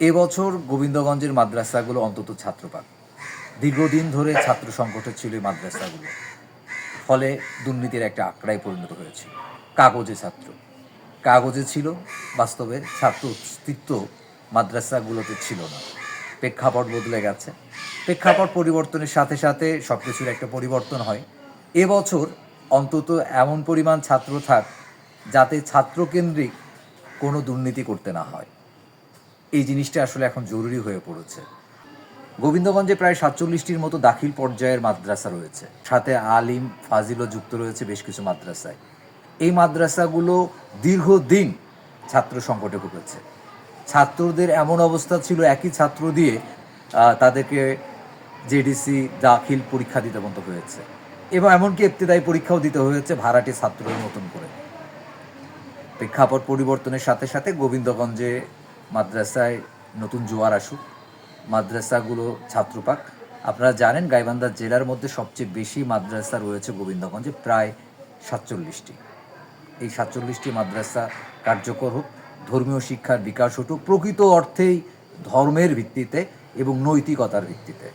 এবছর গোবিন্দগঞ্জের মাদ্রাসাগুলো অন্তত ছাত্রপাক দীর্ঘদিন ধরে ছাত্র সংকটে ছিল এই মাদ্রাসাগুলো। ফলে দুর্নীতির একটা আঁকড়ায় পরিণত হয়েছে। কাগজে ছাত্র। কাগজে ছিল, বাস্তবে ছাত্র অস্তিত্ব মাদ্রাসাগুলোতে ছিল না। প্রেক্ষাপট বদলে গেছে। প্রেক্ষাপট পরিবর্তনের সাথে সাথে সব কিছুর একটা পরিবর্তন হয়। এবছর অন্তত এমন পরিমাণ ছাত্র থাক যাতে ছাত্রকেন্দ্রিক কোনো দুর্নীতি করতে না হয়। এই জিনিসটা আসলে এখন জরুরি হয়ে পড়েছে। গোবিন্দগঞ্জে প্রায় সাতচল্লিশটির মতো দাখিল পর্যায়ের মাদ্রাসা রয়েছে। সাথে আলিম, ফাজিলও যুক্ত রয়েছে বেশ কিছু মাদ্রাসায়। এই মাদ্রাসাগুলো দীর্ঘদিন ছাত্র সংকটে ভুগেছে। ছাত্রদের এমন অবস্থা ছিল, একই ছাত্র দিয়ে তাদেরকে জেডিসি দাখিল পরীক্ষা দিতে বন্ধ হয়েছে। এবং এমনকি ইবতেদায়ী পরীক্ষাও দিতে হয়েছে ভাড়াটে ছাত্রের মতন করে। প্রেক্ষাপট পরিবর্তনের সাথে সাথে গোবিন্দগঞ্জে মাদ্রাসায় নতুন জোয়ার আসুক, মাদ্রাসাগুলো ছাত্র পাক আপনারা জানেন গাইবান্ধা জেলার মধ্যে সবচেয়ে বেশি মাদ্রাসা রয়েছে গোবিন্দগঞ্জে, প্রায় সাতচল্লিশটি। এই সাতচল্লিশটি মাদ্রাসা কার্যকর হোক, ধর্মীয় শিক্ষার বিকাশ হোক প্রকৃত অর্থেই ধর্মের ভিত্তিতে এবং নৈতিকতার ভিত্তিতে।